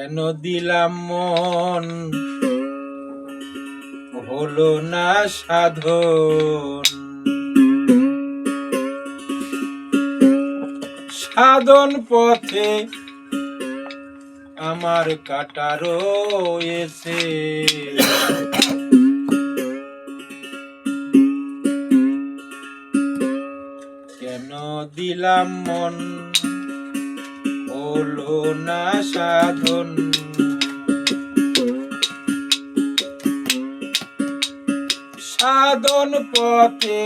কেন দিলাম মন? হলো না সাধন। সাধন পথে আমার কাটা রয়েছে কেন দিলাম মন? হলো না সাধন। সাধন পথে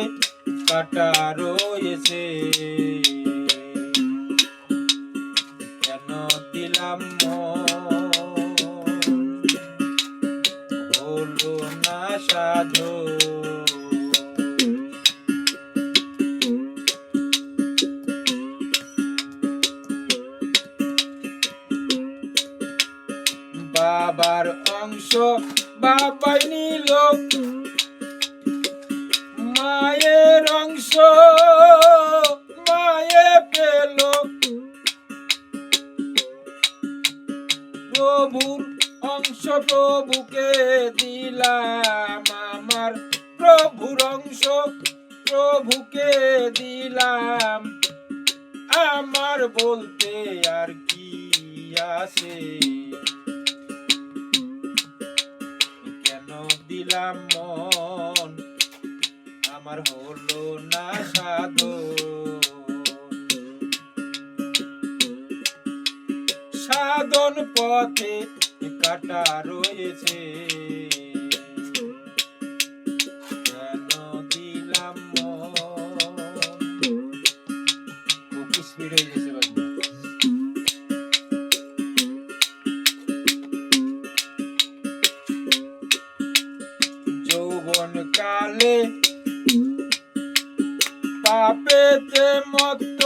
কাটা রয়েছে। কেন দিলাম হলো না সাধন। বাবার অংশ বাবাই নিল। মায়ের অংশ মায়ে পেল। প্রভুর অংশ প্রভুকে দিলাম আমার। প্রভুর অংশ প্রভুকে দিলাম। আমার বলতে আর কি আছে? দিলাম মন আমার হলো না সাধু সাধন পথে কাটা রয়েছে। কালে পাপেতে মত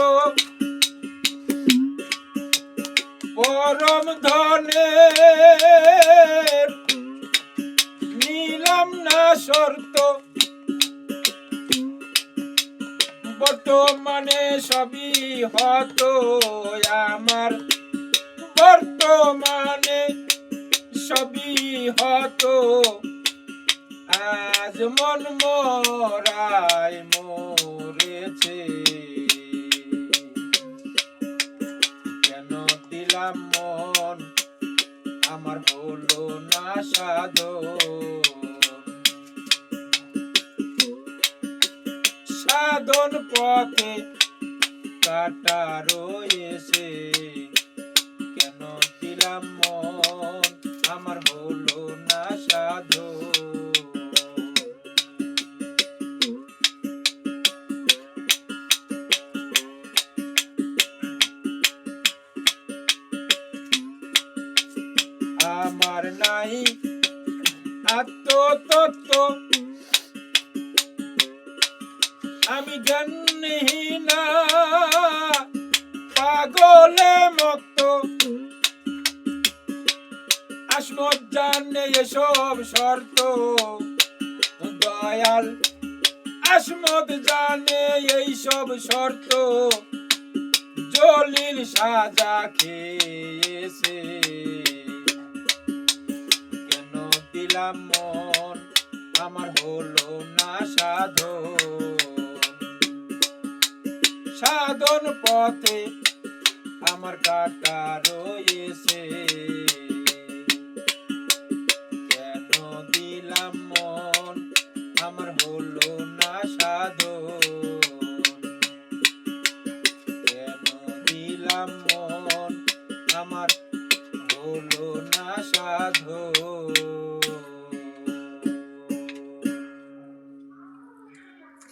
পরম ধনে। নিলাম না শর্ত। বর্তমানে সবই হতো আমার। বর্তমানে সবই হতো আজ মন মরায় মরেছে। কেন দিলাম মন? আমার হলো না সাধন। সাধন পথে কাটা রয়েছে। আমার নাই। আত্মতত্ত্ব আমি জ্ঞানহীনা পাগলে মত আসমত জানে এসব শর্ত। দয়াল আসমত জানে এইসব শর্ত। জলিল সাজা খেয়েছে। দিলাম মন আমার হলো না সাধন। সাধন পথে আমার কাটা রয়েছে। কেন দিলাম মন? আমার হলো